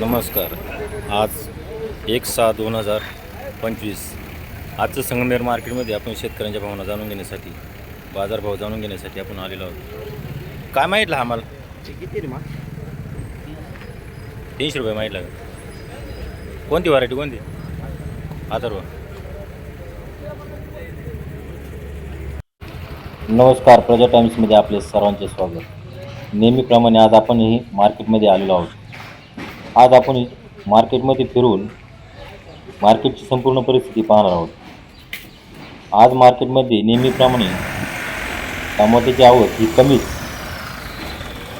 नमस्कार. आज एक सहा दोन हजार पंचवीस. आजचं संगमनेर मार्केटमध्ये आपण शेतकऱ्यांच्या भावना जाणून घेण्यासाठी बाजारभाव जाणून घेण्यासाठी आपण आलेलो आहोत. काय माहितलं आम्हाला? किती रे तीनशे रुपये माहितलं कोणती व्हरायटी कोणती? आदर्व नमस्कार प्रजा टाइम्समध्ये आपले सर्वांचे स्वागत. नेहमीप्रमाणे आज आपणही मार्केटमध्ये आलेलो आहोत. आज आपण मार्केटमध्ये फिरून मार्केटची संपूर्ण परिस्थिती पाहणार आहोत. आज मार्केटमध्ये नेहमीप्रमाणे टमाट्याची आवक ही कमीच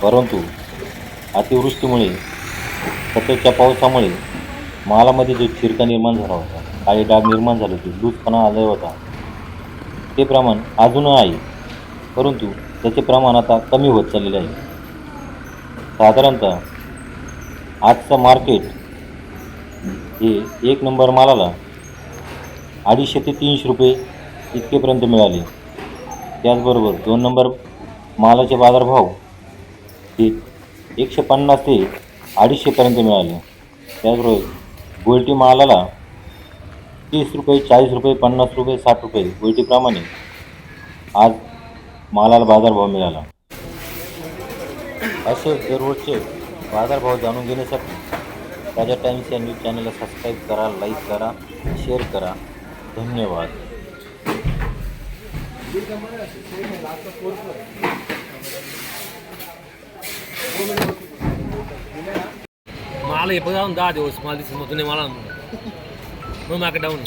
परंतु अतिवृष्टीमुळे सततच्या पावसामुळे मालामध्ये जो चिरका निर्माण झाला होता काही डाग निर्माण झाले होते दूधपणा आला होता. ते प्रमाण अजून आहे परंतु त्याचे प्रमाण आता कमी होत चाललेले आहे. साधारणतः आजचं मार्केट हे एक नंबर मालाला अडीचशे ते तीनशे रुपये इतकेपर्यंत मिळाले. त्याचबरोबर दोन नंबर मालाचे बाजारभाव हे एकशे पन्नास ते अडीचशेपर्यंत मिळाले. त्याचबरोबर गोल्टी मालाला तीस रुपये चाळीस रुपये पन्नास रुपये साठ रुपये गोल्टीप्रमाणे आज मालाला बाजारभाव मिळाला. असे दररोजचे बाजारभाव जाणून घेण्यासाठी ताज्या टाइम्स या न्यूज़ चॅनलला सबस्क्राईब करा लाईक करा शेअर करा। धन्यवाद। मला हे पण जाऊन दहा दिवस मला दिसत जुने मला मग मार्केट डाऊन